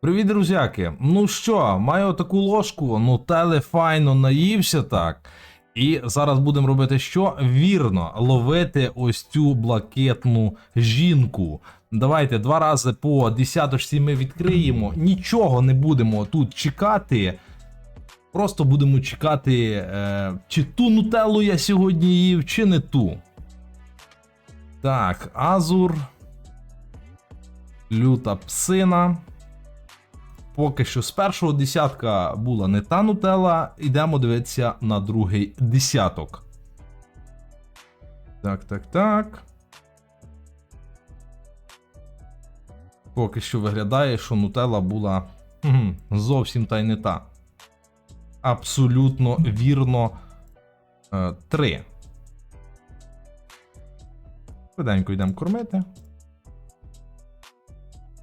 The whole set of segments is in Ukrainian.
Привіт, друзяки! Ну що, маю таку ложку, ну теле файно наївся так. І зараз будемо робити що? Вірно, ловити ось цю блакитну жінку. Давайте два рази по десяточці ми відкриємо. Нічого не будемо тут чекати. Просто будемо чекати, е, чи ту нутеллу я сьогодні їв, чи не ту. Так, Азур. Люта псина. Поки що з першого десятка була не та нутела, йдемо дивитися на другий десяток. Так, так, так. Поки що виглядає, що нутела була хм, зовсім та й не та. Абсолютно вірно. Е, Три. Швиденько йдемо кормити.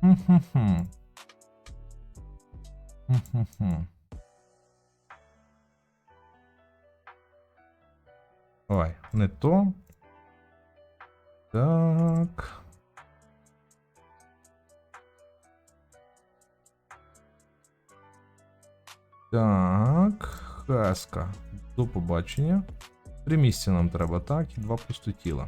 Хм-хм-хм. Ой, не то. Так. Так. Хаска. До побачення. Три місця нам треба, так, і два пустотіла.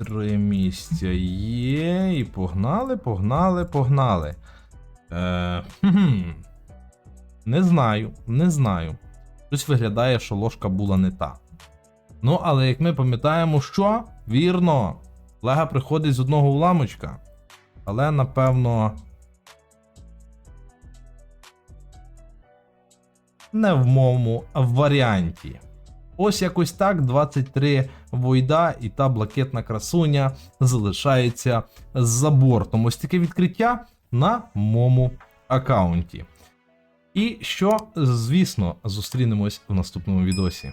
Три місця є. І погнали, погнали, погнали. Е, хм. Не знаю, не знаю. Щось виглядає, що ложка була не та. Ну, але як ми пам'ятаємо, що? Вірно. Лега приходить з одного уламочка. Але напевно. Не в моєму варіанті. Ось якось так 23 войда і та блакитна красуня залишається за бортом. Ось таке відкриття на моєму аккаунті. І що, звісно, зустрінемось в наступному відосі.